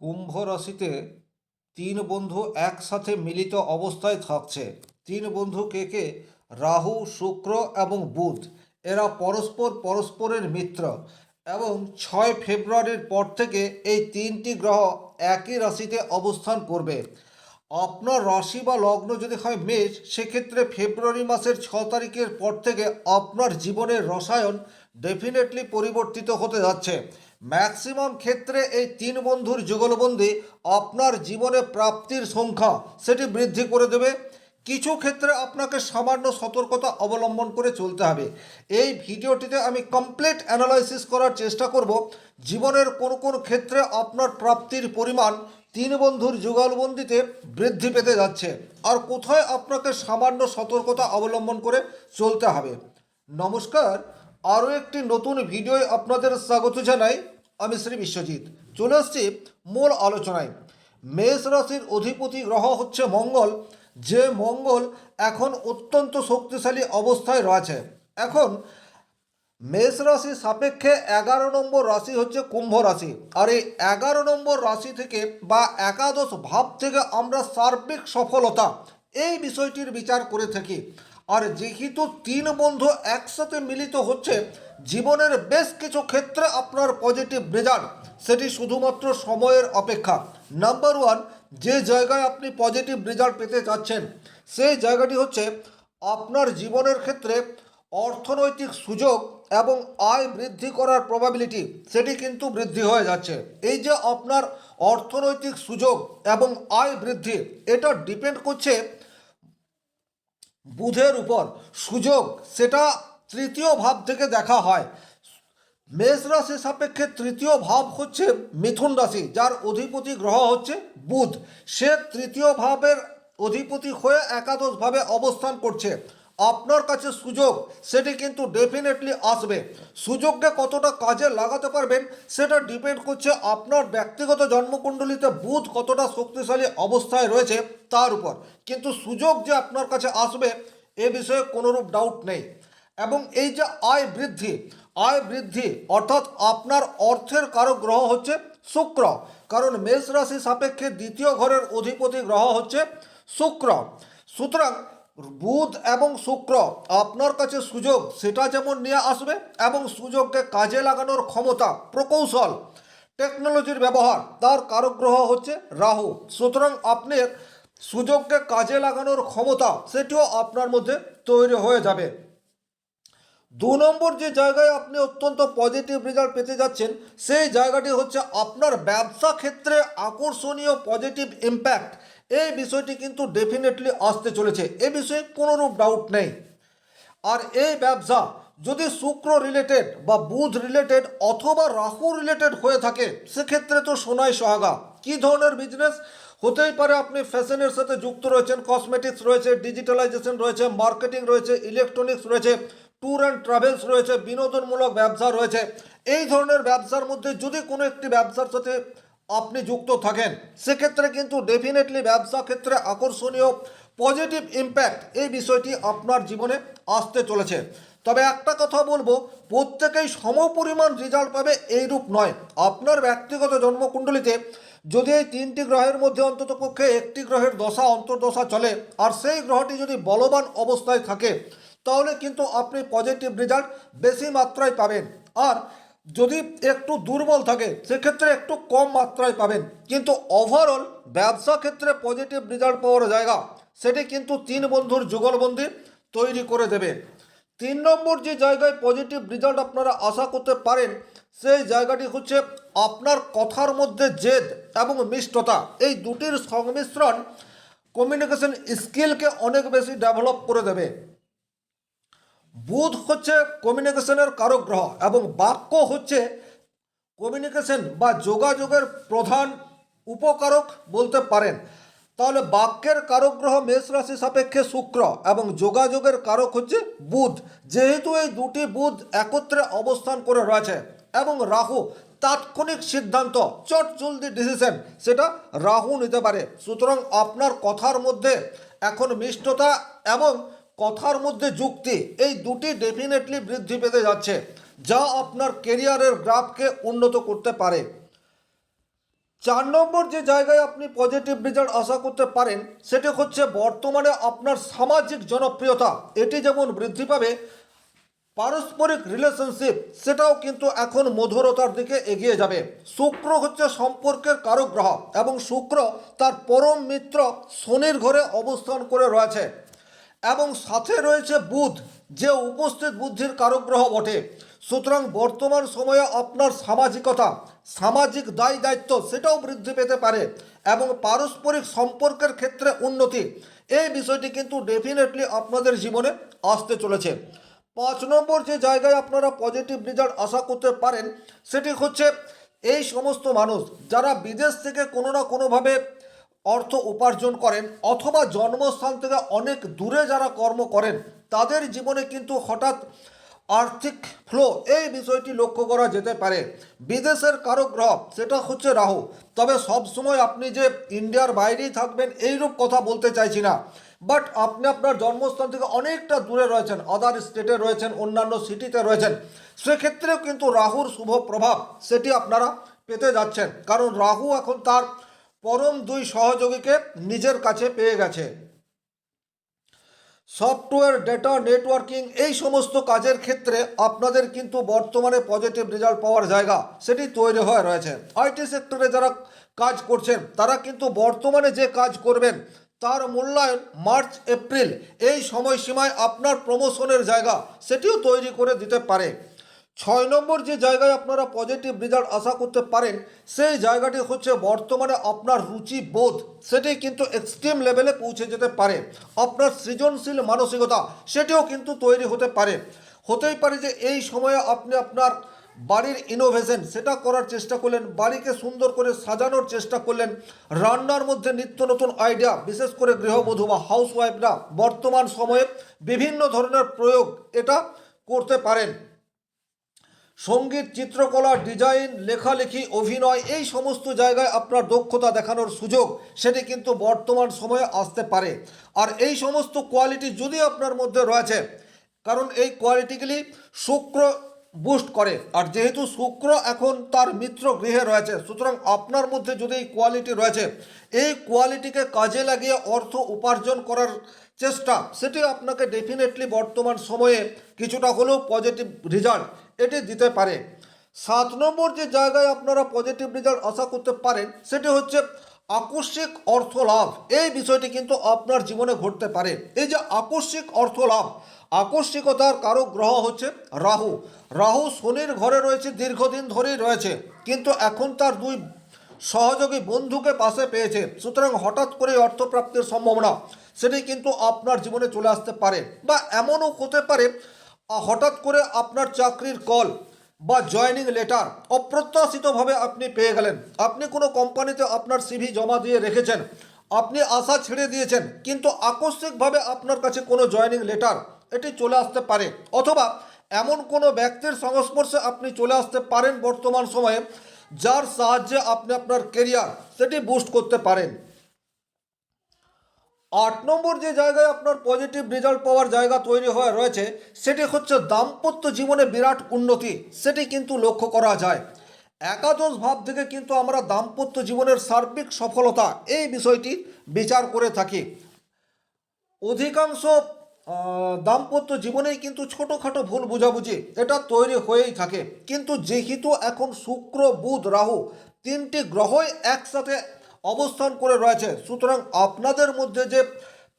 কুম্ভ রাশিতে তিন বন্ধু একসাথে মিলিত অবস্থায় থাকছে। তিন বন্ধু কে কে? রাহু, শুক্র এবং বুধ। এরা পরস্পর পরস্পরের মিত্র এবং ছয় ফেব্রুয়ারির পর থেকে এই তিনটি গ্রহ একই রাশিতে অবস্থান করবে। আপনার রাশি বা লগ্ন যদি হয় মেষ, সেক্ষেত্রে ফেব্রুয়ারি মাসের ছ তারিখের পর থেকে আপনার জীবনের রসায়ন ডেফিনেটলি পরিবর্তিত হতে যাচ্ছে। ম্যাক্সিমাম ক্ষেত্রে এই তিন বন্ধুর যুগলবন্দি আপনার জীবনে প্রাপ্তির সংখ্যা সেটি বৃদ্ধি করে দেবে। কিছু ক্ষেত্রে আপনাকে সামান্য সতর্কতা অবলম্বন করে চলতে হবে। এই ভিডিওটিতে আমি কমপ্লিট অ্যানালাইসিস করার চেষ্টা করব। জীবনের কোন কোন ক্ষেত্রে আপনার প্রাপ্তির পরিমাণ তিন বন্ধুর যুগলবন্দিতে বৃদ্ধি পেতে যাচ্ছে। আর কোথায় আপনাকে সামান্য সতর্কতা অবলম্বন করে চলতে হবে? নমস্কার, আরও একটি নতুন ভিডিওয় আপনাদের স্বাগত জানাই। আমি শ্রী বিশ্বজিৎ। চলে আসছি মূল আলোচনায়। মেষ রাশির অধিপতি গ্রহ হচ্ছে মঙ্গল। যে মঙ্গল এখন অত্যন্ত শক্তিশালী অবস্থায় রয়েছে। এখন মেষ রাশি সাপেক্ষে এগারো নম্বর রাশি হচ্ছে কুম্ভ রাশি। আর এই এগারো নম্বর রাশি থেকে বা একাদশ ভাব থেকে আমরা সার্বিক সফলতা, এই বিষয়টির বিচার করে থাকি। আর যেহেতু তিন বন্ধু একসাথে মিলিত হচ্ছে, জীবনের বেশ কিছু ক্ষেত্রে আপনার পজিটিভ রেজাল্ট সেটি শুধুমাত্র সময়ের অপেক্ষা। নাম্বার ওয়ান যে জায়গায় আপনি পজিটিভ রেজাল্ট পেতে চাচ্ছেন, সেই জায়গাটি হচ্ছে আপনার জীবনের ক্ষেত্রে অর্থনৈতিক সুযোগ এবং আয় বৃদ্ধি করার প্রবাবিলিটি সেটি কিন্তু বৃদ্ধি হয়ে যাচ্ছে। এই যে আপনার অর্থনৈতিক সুযোগ এবং আয় বৃদ্ধি, এটা ডিপেন্ড করছে বুধের উপর। সুযোগ, সেটা তৃতীয় ভাব থেকে দেখা হয়। মেষ রাশি সাপেক্ষে তৃতীয় ভাব হচ্ছে মিথুন রাশি, যার অধিপতি গ্রহ হচ্ছে বুধ। সে তৃতীয় ভাবের অধিপতি হয়ে একাদশভাবে অবস্থান করছে। আপনার কাছে সুযোগ, সেটি কিন্তু ডেফিনেটলি আসবে। সুযোগকে কতটা কাজে লাগাতে পারবেন, সেটা ডিপেন্ড করছে আপনার ব্যক্তিগত জন্মকুণ্ডলিতে বুধ কতটা শক্তিশালী অবস্থায় রয়েছে তার উপর। কিন্তু সুযোগ যে আপনার কাছে আসবে, এ বিষয়ে কোনোরূপ ডাউট নেই। এবং এই যে আয় বৃদ্ধি আয় বৃদ্ধি, অর্থাৎ আপনার অর্থের কারও গ্রহ হচ্ছে শুক্র, কারণ মেষ রাশি সাপেক্ষে দ্বিতীয় ঘরের অধিপতি গ্রহ হচ্ছে শুক্র। সুতরাং বুধ এবং শুক্র আপনার কাছে সুযোগ, সেটা যেমন নিয়ে আসবে এবং সুযোগকে কাজে লাগানোর ক্ষমতা, প্রকৌশল টেকনোলজির ব্যবহার, তার কারক গ্রহ হচ্ছে রাহু। সুতরাং আপনার সুযোগকে কাজে লাগানোর ক্ষমতা, সেটিও আপনার মধ্যে তৈরি হয়ে যাবে। দু নম্বর যে জায়গায় আপনি অত্যন্ত পজিটিভ রেজাল্ট পেতে যাচ্ছেন, সেই জায়গাটি হচ্ছে আপনার ব্যবসা ক্ষেত্রে আকর্ষণীয় পজিটিভ ইম্প্যাক্ট এই বিষয়টি কিন্তু ডেফিনেটলি আসতে চলেছে। এ বিষয়ে কোনোরূপ ডাউট নেই। আর এই ব্যবসা যদি শুক্র রিলেটেড বা বুধ রিলেটেড অথবা রাহু রিলেটেড হয়ে থাকে, সেক্ষেত্রে তো সোনাই সোহাগা। কী ধরনের বিজনেস হতেই পারে আপনি ফ্যাশনের সাথে যুক্ত রয়েছেন কসমেটিক্স রয়েছে ডিজিটালাইজেশন রয়েছে মার্কেটিং রয়েছে ইলেকট্রনিক্স রয়েছে ট্যুর অ্যান্ড ট্রাভেলস রয়েছে, বিনোদনমূলক ব্যবসা রয়েছে। এই ধরনের ব্যবসার মধ্যে যদি কোনো একটি ব্যবসার সাথে আপনি যুক্ত থাকেন। সেক্ষেত্রে কিন্তু ডেফিনেটলি ব্যবসা ক্ষেত্রে আকর্ষণীয় পজিটিভ ইম্প্যাক্ট এই বিষয়টি আপনার জীবনে আসতে চলেছে। তবে একটা কথা বলব, প্রত্যেকেই সমপরিমাণ রেজাল্ট পাবে এইরূপ নয়। আপনার ব্যক্তিগত জন্মকুণ্ডলিতে যদি এই তিনটি গ্রহের মধ্যে অন্তত পক্ষে একটি গ্রহের দশা, অন্তর্দশা চলে, আর সেই গ্রহটি যদি বলবান অবস্থায় থাকে, তাহলে কিন্তু আপনি পজিটিভ রেজাল্ট বেশি মাত্রায় পাবেন। আর যদি একটু দুর্বল থাকে, সেক্ষেত্রে একটু কম মাত্রায় পাবেন। কিন্তু ওভারঅল ব্যবসা ক্ষেত্রে পজিটিভ রেজাল্ট পাওয়ার জায়গা, সেটি কিন্তু তিন বন্ধুর যুগলবন্দি তৈরি করে দেবে। তিন নম্বর যে জায়গায় পজিটিভ রেজাল্ট আপনারা আশা করতে পারেন, সেই জায়গাটি হচ্ছে আপনার কথার মধ্যে জেদ এবং মিষ্টতা। এই দুটির সংমিশ্রণ কমিউনিকেশন স্কিলকে অনেক বেশি ডেভেলপ করে দেবে। বুধ হচ্ছে কমিউনিকেশনের কারক গ্রহ এবং বাক্য হচ্ছে কমিউনিকেশন বা যোগাযোগের প্রধান উপকারক বলতে পারেন। তাহলে বাক্যের কারক গ্রহ মেষ রাশি সাপেক্ষে শুক্র এবং যোগাযোগের কারক হচ্ছে বুধ। যেহেতু এই দুটি বুধ একত্রে অবস্থান করে রয়েছে এবং রাহু তাৎক্ষণিক সিদ্ধান্ত, চট জলদি ডিসিশন সেটা রাহু নিতে পারে। সুতরাং আপনার কথার মধ্যে এখন মিষ্টতা এবং কথার মধ্যে যুক্তি, এই দুটি ডেফিনেটলি বৃদ্ধি পেতে যাচ্ছে, যা আপনার কেরিয়ারের গ্রাফকে উন্নত করতে পারে। চার নম্বর যে জায়গায় আপনি পজিটিভ রেজাল্ট আশা করতে পারেন, সেটি হচ্ছে বর্তমানে আপনার সামাজিক জনপ্রিয়তা। এটি যেমন বৃদ্ধি পাবে, পারস্পরিক রিলেশনশিপ সেটাও কিন্তু এখন মধুরতার দিকে এগিয়ে যাবে। শুক্র হচ্ছে সম্পর্কের কারক গ্রহ এবং শুক্র তার পরম মিত্র শনির ঘরে অবস্থান করে রয়েছে। এবং সাথে রয়েছে বুধ, যে উপস্থিত বুদ্ধির কারক গ্রহ বটে। সুতরাং বর্তমান সময়ে আপনার সামাজিকতা, সামাজিক দায় দায়িত্ব সেটাও বৃদ্ধি পেতে পারে এবং পারস্পরিক সম্পর্কের ক্ষেত্রে উন্নতি। এই বিষয়টি কিন্তু ডেফিনেটলি আপনাদের জীবনে আসতে চলেছে। পাঁচ নম্বর যে জায়গায় আপনারা পজিটিভ রেজাল্ট আশা করতে পারেন, সেটি হচ্ছে এই সমস্ত মানুষ, যারা বিদেশ থেকে কোনো না কোনোভাবে অর্থ উপার্জন করেন অথবা জন্মস্থান থেকে অনেক দূরে যারা কর্ম করেন, তাদের জীবনে কিন্তু হঠাৎ আর্থিক ফ্লো এই বিষয়টি লক্ষ্য করা যেতে পারে। বিদেশের কারক গ্রহ, সেটা হচ্ছে রাহু। তবে সব সময় আপনি যে ইন্ডিয়ার বাইরেই থাকবেন, এইরূপ কথা বলতে চাইছি না। বাট আপনি আপনার জন্মস্থান থেকে অনেকটা দূরে রয়েছেন আদার স্টেটে রয়েছেন, অন্যান্য সিটিতে রয়েছেন। সেক্ষেত্রেও কিন্তু রাহুর শুভ প্রভাব, সেটি আপনারা পেতে যাচ্ছেন। কারণ রাহু এখন তার পরম দুই সহযোগীকে নিজের কাছে পেয়ে গেছে। সফটওয়্যার, ডেটা, নেটওয়ার্কিং এই সমস্ত কাজের ক্ষেত্রে আপনাদের কিন্তু বর্তমানে পজিটিভ রেজাল্ট পাওয়ার জায়গা সেটি তৈরি হয়ে রয়েছে। আইটি সেক্টরে যারা কাজ করছেন, তারা কিন্তু বর্তমানে যে কাজ করবেন, তার মূল্যায়ন মার্চ, এপ্রিল এই সময়সীমায় আপনার প্রমোশনের জায়গা সেটিও তৈরি করে দিতে পারে। ছয় নম্বর যে জায়গায় আপনারা পজিটিভ রেজাল্ট আশা করতে পারেন, সেই জায়গাটি হচ্ছে বর্তমানে আপনার রুচি বোধ। সেটি কিন্তু এক্সট্রিম লেভেলে পৌঁছে যেতে পারে। আপনার সৃজনশীল মানসিকতা, সেটিও কিন্তু তৈরি হতে পারে। হতেই পারে যে এই সময়ে আপনি আপনার বাড়ির ইনোভেশন সেটা করার চেষ্টা করলেন, বাড়িকে সুন্দর করে সাজানোর চেষ্টা করলেন, রান্নার মধ্যে নিত্য নতুন আইডিয়া বিশেষ করে গৃহবধূ বা হাউসওয়াইফরা বর্তমান সময়ে বিভিন্ন ধরনের প্রয়োগ এটা করতে পারেন। সংগীত, চিত্রকলা, ডিজাইন, লেখালেখি, অভিনয়, এই সমস্ত জায়গায় আপনার দক্ষতা দেখানোর সুযোগ, সেটি কিন্তু বর্তমান সময়ে আসতে পারে। আর এই সমস্ত কোয়ালিটি যদি আপনার মধ্যে রয়েছে, কারণ এই কোয়ালিটিগুলি শুক্র বুস্ট করে। আর যেহেতু শুক্র এখন তার মিত্র গৃহে রয়েছে, সুতরাং আপনার মধ্যে যদি এই কোয়ালিটি রয়েছে, এই কোয়ালিটিকে কাজে লাগিয়ে অর্থ উপার্জন করার চেষ্টা, সেটি আপনাকে ডেফিনেটলি বর্তমান সময়ে কিছুটা হলেও পজিটিভ রেজাল্ট এটি দিতে পারে। সাত নম্বর যে জায়গায় আপনারা পজিটিভ রেজাল্ট আশা করতে পারেন, সেটি হচ্ছে আকস্মিক অর্থ লাভ এই বিষয়টি কিন্তু আপনার জীবনে ঘটতে পারে। এই যে আকস্মিক অর্থ লাভ আকস্মিকতার কারও গ্রহ হচ্ছে রাহু। রাহু শনির ঘরে রয়েছে, দীর্ঘদিন ধরেই রয়েছে, কিন্তু এখন তার দুই সহযোগী বন্ধুকে পাশে পেয়েছে। সুতরাং হঠাৎ করে অর্থপ্রাপ্তির সম্ভাবনা, সেটি কিন্তু আপনার জীবনে চলে আসতে পারে বা এমনও হতে পারে হঠাৎ করে আপনার চাকরির কল বা জয়নিং লেটার অপ্রত্যাশিতভাবে আপনি পেয়ে গেলেন। আপনি কোনো কোম্পানিতে আপনার সিভি জমা দিয়ে রেখেছেন। আপনি আশা ছেড়ে দিয়েছেন, কিন্তু আকস্মিকভাবে আপনার কাছে কোনো জয়নিং লেটার এটি চলে আসতে পারে অথবা এমন কোনো ব্যক্তির সংস্পর্শে আপনি চলে আসতে পারেন বর্তমান সময়ে, যার সাহায্যে আপনি আপনার কেরিয়ার সেটি বুস্ট করতে পারেন। আট নম্বর যে জায়গায় আপনার পজিটিভ রেজাল্ট পাওয়ার জায়গা তৈরি হয়ে রয়েছে, সেটি হচ্ছে দাম্পত্য জীবনে বিরাট উন্নতি, সেটি কিন্তু লক্ষ্য করা যায়। একাদশ ভাব থেকে কিন্তু আমরা দাম্পত্য জীবনের সার্বিক সফলতা, এই বিষয়টি বিচার করে থাকি। অধিকাংশ দাম্পত্য জীবনেই কিন্তু ছোটোখাটো ভুল বোঝাবুঝি, এটা তৈরি হয়েই থাকে। কিন্তু যেহেতু এখন শুক্র, বুধ, রাহু তিনটি গ্রহই একসাথে অবস্থান করে রয়েছে। সুতরাং আপনাদের মধ্যে যে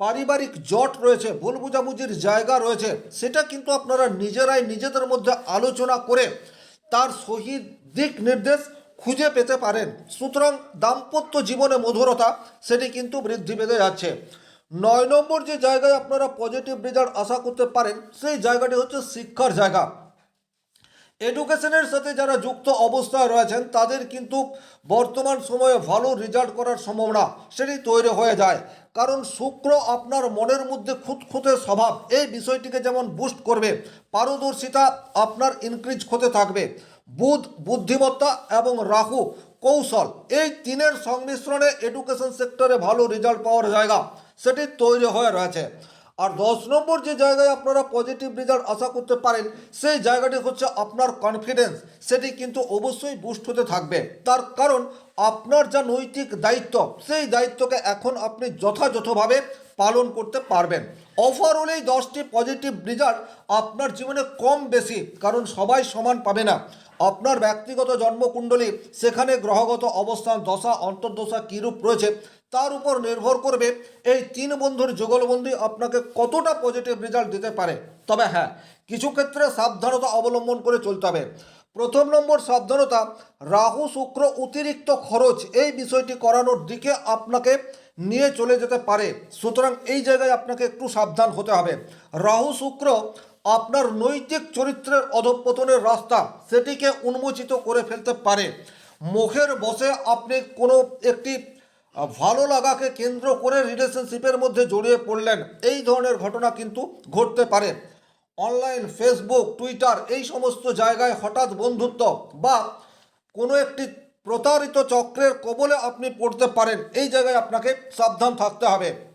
পারিবারিক জট রয়েছে, ভুল বোঝাবুঝির জায়গা রয়েছে, সেটা কিন্তু আপনারা নিজেরাই নিজেদের মধ্যে আলোচনা করে তার সহি দিক নির্দেশ খুঁজে পেতে পারেন। সুতরাং দাম্পত্য জীবনে মধুরতা, সেটি কিন্তু বৃদ্ধি পেতে যাচ্ছে। নয় নম্বর যে জায়গায় আপনারা পজিটিভ রেজাল্ট আশা করতে পারেন, সেই জায়গাটি হচ্ছে শিক্ষার জায়গা। এডুকেশনের সাথে যারা যুক্ত অবস্থায় রয়েছেন, তাদের কিন্তু বর্তমান সময়ে ভালো রেজাল্ট করার সম্ভাবনা সেটি তৈরি হয়ে যায়। কারণ শুক্র আপনার মনের মধ্যে খুঁতখুঁতে স্বভাব, এই বিষয়টিকে যেমন বুস্ট করবে, পারদর্শিতা আপনার ইনক্রিজ হতে থাকবে। বুধ, বুদ্ধিমত্তা এবং রাহু কৌশল, এই তিনের সংমিশ্রণে এডুকেশন সেক্টরে ভালো রেজাল্ট পাওয়ার জায়গা সেটি তৈরি হয়ে রয়েছে। আর দশ নম্বর যে জায়গায় আপনারা পজিটিভ রেজাল্ট আশা করতে পারেন, সেই জায়গাটি হচ্ছে আপনার কনফিডেন্স সেটি কিন্তু অবশ্যই বুস্ট হতে থাকবে। তার কারণ, আপনার যা নৈতিক দায়িত্ব, সেই দায়িত্বকে এখন আপনি যথাযথভাবে পালন করতে পারবেন। ওভারঅল দশটি পজিটিভ রেজাল্ট আপনার জীবনে কম বেশি, কারণ সবাই সমান পাবে না। আপনার ব্যক্তিগত জন্মকুণ্ডলী, সেখানে গ্রহগত অবস্থান, দশা, অন্তর্দশা কীরূপ রয়েছে তার উপর নির্ভর করবে এই তিন বন্ধুর যুগলবন্দি আপনাকে কতটা পজিটিভ রেজাল্ট দিতে পারে। তবে হ্যাঁ কিছু ক্ষেত্রে সাবধানতা অবলম্বন করে চলতে হবে। প্রথম নম্বর সাবধানতা, রাহু শুক্র অতিরিক্ত খরচ, এই বিষয়টি করানোর দিকে আপনাকে নিয়ে চলে যেতে পারে। সুতরাং এই জায়গায় আপনাকে একটু সাবধান হতে হবে। রাহু শুক্র আপনার নৈতিক চরিত্রের অধঃপতনের রাস্তা, সেটিকে উন্মোচিত করে ফেলতে পারে। মুখের বসে আপনি কোনো একটি ভালো লাগাকে কেন্দ্র করে রিলেশনশিপের মধ্যে জড়িয়ে পড়লেন। এই ধরনের ঘটনা কিন্তু ঘটতে পারে। অনলাইন ফেসবুক টুইটার এই সমস্ত জায়গায় হঠাৎ বন্ধুত্ব বা কোনো একটি প্রতারিত চক্রের কবলে আপনি পড়তে পারেন। এই জায়গায় আপনাকে সাবধান থাকতে হবে।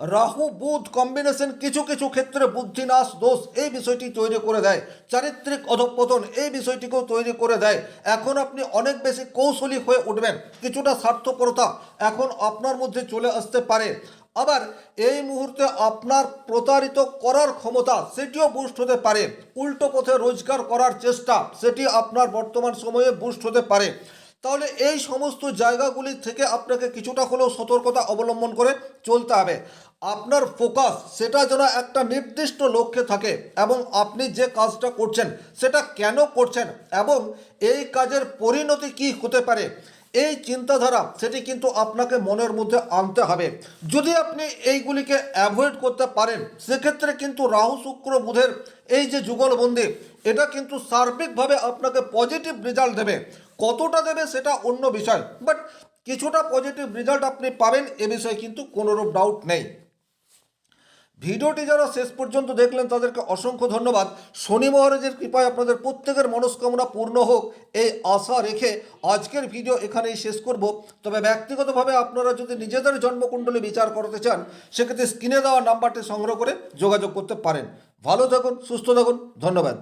রাহু, বুধ কম্বিনেশন কিছু কিছু ক্ষেত্রে বুদ্ধিনাশ দোষ, এই বিষয়টি তৈরি করে দেয়। চারিত্রিক অধঃপতন, এই বিষয়টিকেও তৈরি করে দেয়। এখন আপনি অনেক বেশি কৌশলী হয়ে উঠবেন, কিছুটা স্বার্থপরতা এখন আপনার মধ্যে চলে আসতে পারে। আবার এই মুহূর্তে আপনার প্রতারিত করার ক্ষমতা, সেটিও বুস্ট হতে পারে। উল্টো পথে রোজগার করার চেষ্টা, সেটি আপনার বর্তমান সময়ে বুস্ট হতে পারে। তাহলে এই সমস্ত জায়গাগুলি থেকে আপনাকে কিছুটা হলেও সতর্কতা অবলম্বন করে চলতে হবে। আপনার ফোকাস সেটা যেন একটা নির্দিষ্ট লক্ষ্যে থাকে এবং আপনি যে কাজটা করছেন সেটা কেন করছেন এবং এই কাজের পরিণতি কি হতে পারে, এই চিন্তাধারা সেটি কিন্তু আপনাকে মনের মধ্যে আনতে হবে। যদি আপনি এইগুলিকে অ্যাভয়েড করতে পারেন, সেক্ষেত্রে কিন্তু রাহু, শুক্র, বুধের এই যে যুগলবন্দি এটা কিন্তু সার্বিকভাবে আপনাকে পজিটিভ রেজাল্ট দেবে। কতটা দেবে সেটা অন্য বিষয় বাট কিছুটা পজিটিভ রেজাল্ট আপনি পাবেন এ বিষয়ে কিন্তু কোনোরূপ ডাউট নেই। ভিডিওটি যারা শেষ পর্যন্ত দেখলেন, তাদেরকে অসংখ্য ধন্যবাদ। শনি মহারাজের কৃপায় আপনাদের প্রত্যেকের মনস্কামনা পূর্ণ হোক, এই আশা রেখে আজকের ভিডিও এখানেই শেষ করব। তবে ব্যক্তিগতভাবে আপনারা যদি নিজেদের জন্মকুণ্ডলী বিচার করতে চান, সেক্ষেত্রে স্ক্রিনে দেওয়া নাম্বারটি সংগ্রহ করে যোগাযোগ করতে পারেন। ভালো থাকুন, সুস্থ থাকুন, ধন্যবাদ।